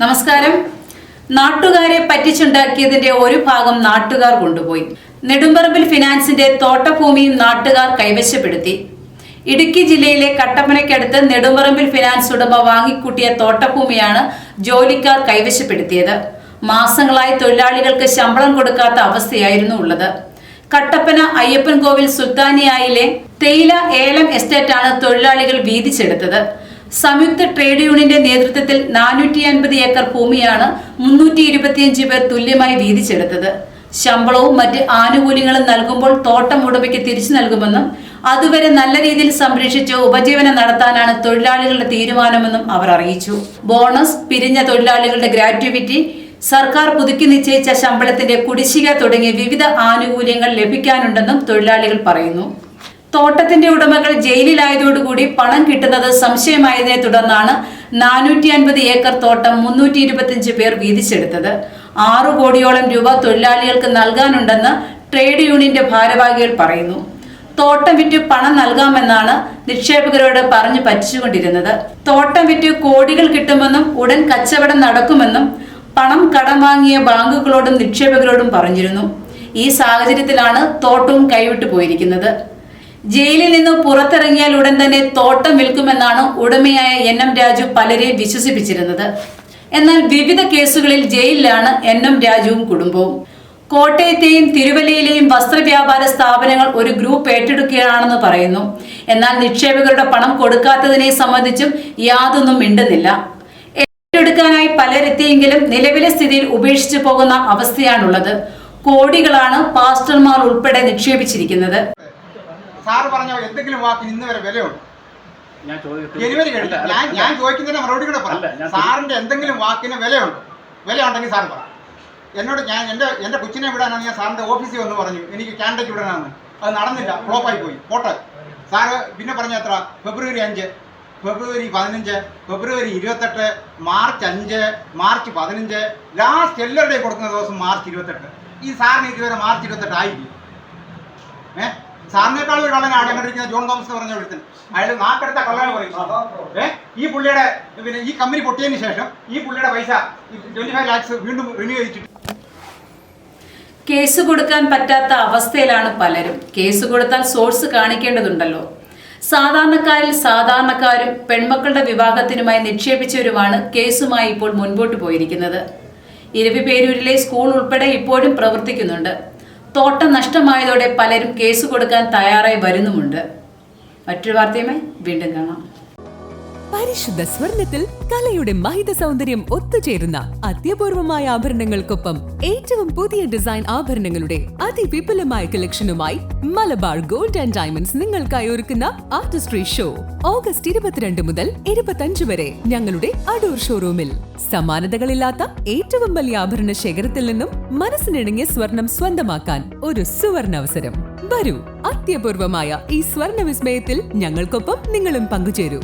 നമസ്കാരം. നാട്ടുകാരെ പറ്റിച്ചുണ്ടാക്കിയതിന്റെ ഒരു ഭാഗം നാട്ടുകാർ കൊണ്ടുപോയി. നെടുമ്പറമ്പിൽ ഫിനാൻസിന്റെ തോട്ടഭൂമിയും നാട്ടുകാർ കൈവശപ്പെടുത്തി. ഇടുക്കി ജില്ലയിലെ കട്ടപ്പനയ്ക്കടുത്ത് നെടുമ്പറമ്പിൽ ഫിനാൻസ് ഉടമ വാങ്ങിക്കൂട്ടിയ തോട്ടഭൂമിയാണ് ജോലിക്കാർ കൈവശപ്പെടുത്തിയത്. മാസങ്ങളായി തൊഴിലാളികൾക്ക് ശമ്പളം കൊടുക്കാത്ത അവസ്ഥയായിരുന്നു ഉള്ളത്. കട്ടപ്പന അയ്യപ്പൻ കോവിൽ സുൽത്താനിയായിലെ തേയില ഏലം എസ്റ്റേറ്റാണ് തൊഴിലാളികൾ വീതിച്ചെടുത്തത്. സംയുക്ത ട്രേഡ് യൂണിയന്റെ നേതൃത്വത്തിൽ നാനൂറ്റി അൻപത് ഏക്കർ ഭൂമിയാണ് മുന്നൂറ്റി ഇരുപത്തിയഞ്ച് പേർ തുല്യമായി വീതിച്ചെടുത്തത്. ശമ്പളവും മറ്റ് ആനുകൂല്യങ്ങളും നൽകുമ്പോൾ തോട്ടം ഉടമയ്ക്ക് തിരിച്ചു നൽകുമെന്നും അതുവരെ നല്ല രീതിയിൽ സംരക്ഷിച്ച് ഉപജീവനം നടത്താനാണ് തൊഴിലാളികളുടെ തീരുമാനമെന്നും അവർ അറിയിച്ചു. ബോണസ് പിരിഞ്ഞ തൊഴിലാളികളുടെ ഗ്രാറ്റുവിറ്റി സർക്കാർ പുതുക്കി നിശ്ചയിച്ച ശമ്പളത്തിന്റെ കുടിശ്ശിക തുടങ്ങിയ വിവിധ ആനുകൂല്യങ്ങൾ ലഭിക്കാനുണ്ടെന്നും തൊഴിലാളികൾ പറയുന്നു. തോട്ടത്തിന്റെ ഉടമകൾ ജയിലിലായതോടുകൂടി പണം കിട്ടുന്നത് സംശയമായതിനെ തുടർന്നാണ് നാനൂറ്റി അൻപത് ഏക്കർ തോട്ടം മുന്നൂറ്റി ഇരുപത്തിയഞ്ച് പേർ വീതിച്ചെടുത്തത്. ആറു കോടിയോളം രൂപ തൊഴിലാളികൾക്ക് നൽകാനുണ്ടെന്ന് ട്രേഡ് യൂണിയന്റെ ഭാരവാഹികൾ പറയുന്നു. തോട്ടം വിറ്റ് പണം നൽകാമെന്നാണ് നിക്ഷേപകരോട് പറഞ്ഞു പറ്റിച്ചുകൊണ്ടിരുന്നത്. തോട്ടം വിറ്റ് കോടികൾ കിട്ടുമെന്നും ഉടൻ കച്ചവടം നടക്കുമെന്നും പണം കടം വാങ്ങിയ ബാങ്കുകളോടും നിക്ഷേപകരോടും പറഞ്ഞിരുന്നു. ഈ സാഹചര്യത്തിലാണ് തോട്ടവും കൈവിട്ടു പോയിരിക്കുന്നത്. ജയിലിൽ നിന്ന് പുറത്തിറങ്ങിയാൽ ഉടൻ തന്നെ തോട്ടം വിൽക്കുമെന്നാണ് ഉടമയായ എൻ എം രാജു പലരെ വിശ്വസിപ്പിച്ചിരുന്നത്. എന്നാൽ വിവിധ കേസുകളിൽ ജയിലിലാണ് എൻ എം രാജുവും കുടുംബവും. കോട്ടയത്തെയും തിരുവല്ലയിലെയും വസ്ത്രവ്യാപാര സ്ഥാപനങ്ങൾ ഒരു ഗ്രൂപ്പ് ഏറ്റെടുക്കുകയാണെന്ന് പറയുന്നു. എന്നാൽ നിക്ഷേപകരുടെ പണം കൊടുക്കാത്തതിനെ സംബന്ധിച്ചും യാതൊന്നും മിണ്ടുന്നില്ല. ഏറ്റെടുക്കാനായി പലരെത്തിയെങ്കിലും നിലവിലെ സ്ഥിതിയിൽ ഉപേക്ഷിച്ചു പോകുന്ന അവസ്ഥയാണുള്ളത്. കോടികളാണ് പാസ്റ്റർമാർ ഉൾപ്പെടെ നിക്ഷേപിച്ചിരിക്കുന്നത്. സാറ് പറഞ്ഞ എന്തെങ്കിലും വാക്കിന് ഇന്ന് വരെ വിലയുണ്ട് ഞാൻ ജനുവരി കഴിഞ്ഞു ഞാൻ ഞാൻ ചോദിക്കുന്നതിന് മറുപടി കൂടെ പറയാം. സാറിന്റെ എന്തെങ്കിലും വാക്കിന് വിലയുണ്ട് വിലയുണ്ടെങ്കിൽ സാർ പറ. എന്നോട് ഞാൻ എന്റെ എന്റെ കൊച്ചിനെ വിടാനാണ് ഞാൻ സാറിന്റെ ഓഫീസിൽ വന്ന് പറഞ്ഞു. എനിക്ക് കാനഡയ്ക്ക് വിടാനാണ്. അത് നടന്നില്ല ഫ്ലോപ്പായി പോയി. പോട്ടെ. സാറ് പിന്നെ പറഞ്ഞ എത്ര? ഫെബ്രുവരി അഞ്ച് ഫെബ്രുവരി പതിനഞ്ച് ഫെബ്രുവരി ഇരുപത്തെട്ട് മാർച്ച് അഞ്ച് മാർച്ച് പതിനഞ്ച് ലാസ്റ്റ് എല്ലാവരുടെയും കൊടുക്കുന്ന ദിവസം മാർച്ച് ഇരുപത്തെട്ട്. ഈ സാറിന് ഇതുവരെ മാർച്ച് ഇരുപത്തെട്ട് ആയില്ലേ? ഏഹ് സാറിനേക്കാൾ ഒരു കള്ളനാണ്. ഞങ്ങളുടെ ഇരിക്കുന്ന ജോൺ തോമസ് എന്ന് പറഞ്ഞ ഒരുത്തൻ. അയാൾ നാക്കെടുത്ത കള്ളനെ പറയും ഈ പുള്ളിയുടെ പിന്നെ ഈ കമ്പനി പൊട്ടിയതിന് ശേഷം ഈ പുള്ളിയുടെ പൈസ ട്വന്റി ഫൈവ് ലാക്സ് വീണ്ടും റിന്യൂ ചെയ്തിട്ടുണ്ട് കേസ് കൊടുക്കാൻ പറ്റാത്ത അവസ്ഥയിലാണ് പലരും. കേസ് കൊടുത്താൽ സോഴ്സ് കാണിക്കേണ്ടതുണ്ടല്ലോ. സാധാരണക്കാരിൽ സാധാരണക്കാരും പെൺമക്കളുടെ വിവാഹത്തിനുമായി നിക്ഷേപിച്ചവരുമാണ് കേസുമായി ഇപ്പോൾ മുൻപോട്ട് പോയിരിക്കുന്നത്. ഇരവിപേരൂരിലെ സ്കൂൾ ഉൾപ്പെടെ ഇപ്പോഴും പ്രവർത്തിക്കുന്നുണ്ട്. തോട്ടം നഷ്ടമായതോടെ പലരും കേസ് കൊടുക്കാൻ തയ്യാറായി വരുന്നുമുണ്ട്. മറ്റൊരു വാർത്തയുമായി വീണ്ടും കാണാം. പരിശുദ്ധ സ്വർണത്തിൽ കലയുടെ മഹിത സൗന്ദര്യം ഒത്തുചേരുന്ന അത്യപൂർവമായ ആഭരണങ്ങൾക്കൊപ്പം ഏറ്റവും പുതിയ ഡിസൈൻ ആഭരണങ്ങളുടെ അതിവിപുലമായ കളക്ഷനുമായി മലബാർ ഗോൾഡ് ആൻഡ് ഡയമണ്ട്സ് നിങ്ങൾക്കായി ഒരുക്കുന്ന ആർട്ടിസ്ട്രി ഷോ. ഓഗസ്റ്റ് ഇരുപത്തിരണ്ട് മുതൽ ഇരുപത്തഞ്ച് വരെ ഞങ്ങളുടെ അടൂർ ഷോറൂമിൽ. സമാനതകളില്ലാത്ത ഏറ്റവും വലിയ ആഭരണ ശേഖരത്തിൽ നിന്നും മനസ്സിനിണങ്ങിയ സ്വർണം സ്വന്തമാക്കാൻ ഒരു സുവർണ അവസരം. വരൂ അത്യപൂർവമായ ഈ സ്വർണ വിസ്മയത്തിൽ ഞങ്ങൾക്കൊപ്പം നിങ്ങളും പങ്കുചേരൂ.